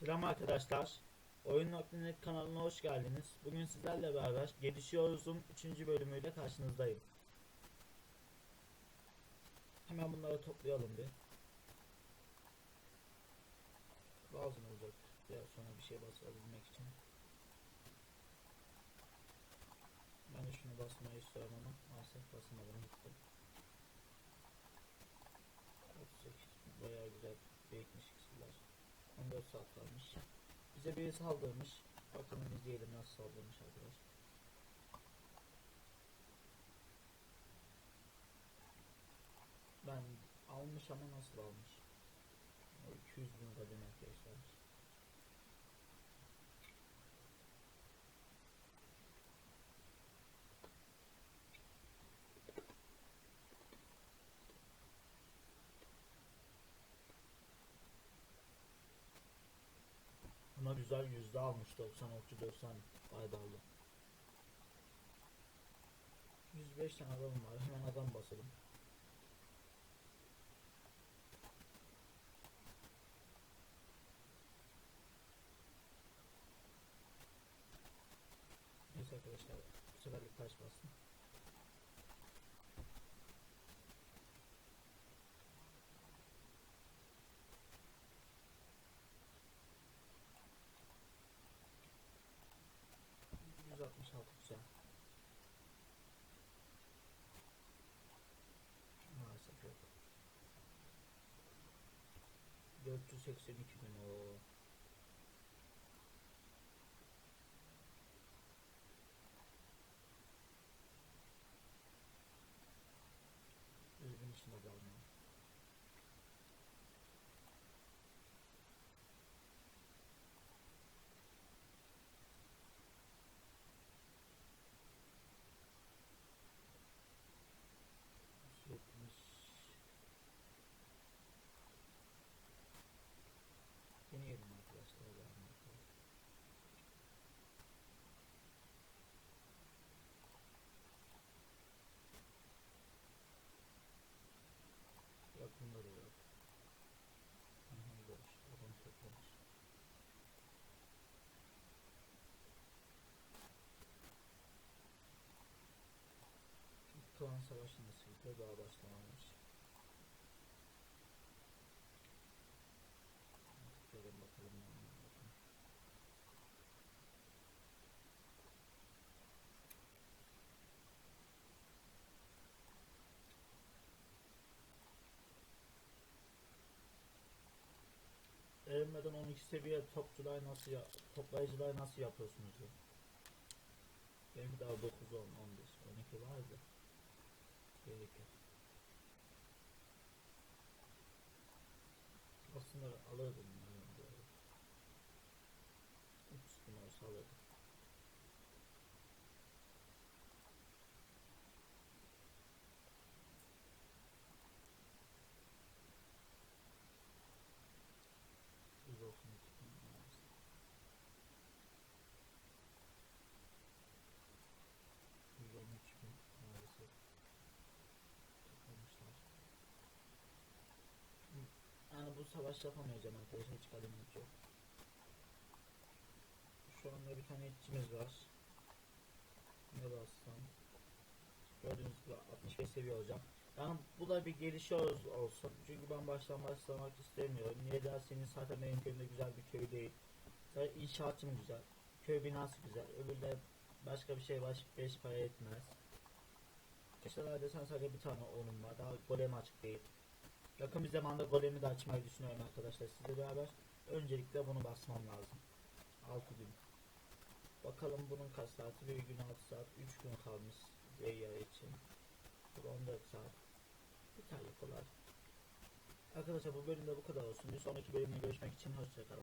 Selam arkadaşlar. Oyun.net kanalına hoş geldiniz. Bugün sizlerle beraber Gelişiyoruz'un 3. bölümüyle karşınızdayım. Hemen bunları toplayalım bir. Lazım olacak. Biraz sonra bir şey basabilmek için. Ben de şunu basmayı istiyorum ama maalesef basamadım gitti. 38 bayağı güzel birikmiş. 14 saat kalmış. Bize biri saldırmış. Bakalım izleyelim nasıl saldırmış arkadaşlar. Ben almış ama nasıl almış? O 200 bin kadın arkadaşlar. Ama güzel yüzde almış 96 90 faydalı. 105 tane adam var. Hemen adam basalım. Neyse arkadaşlar bu seferlik taş bastım. Yüz altmış altı güzel. Maalesef yok. 482 bin o. Savaşı nasıldı? Daha başlamamış. Gelin bakalım. Eğlenmeden 12 seviye topçular nasıl ya toplayıcılar nasıl yapıyorsunuz ya? Benim daha 9 10 11 12 vardı. Gerek yok. Aslında alırdım yani böyle. 3 gün olsa alırdım. Yüz olsun iki gün maalesef. Yüz on üç bin maalesef. Toplamışlar. Hı. Bu savaş yapamayacağım arkadaşlar hiç kalemim yok. Şu anda bir tane içimiz var. Ne bassam? Gördüğünüz gibi 65 seviye olacağım. Yani bu da bir gelişiyoruz olsun. Çünkü ben baştan başlamak istemiyorum. Niye derseniz zaten benim köyümde güzel bir köy değil. Zaten inşaatım güzel. Köy binası güzel. Öbürü de başka bir şey baş beş para etmez. Geçenlerde sen sadece bir tane onun var. Daha golem açık değil. Yakın bir zamanda golemi de açmayı düşünüyorum arkadaşlar sizle beraber. Öncelikle bunu basmam lazım. 6 gün. Bakalım bunun kaç saati? Bir gün 6 saat, 3 gün kalmış Veya için. Bu da 14 saat. Yeterli kolay. Arkadaşlar bu bölümde bu kadar olsun. Bir sonraki bölümde görüşmek için hoşçakalın.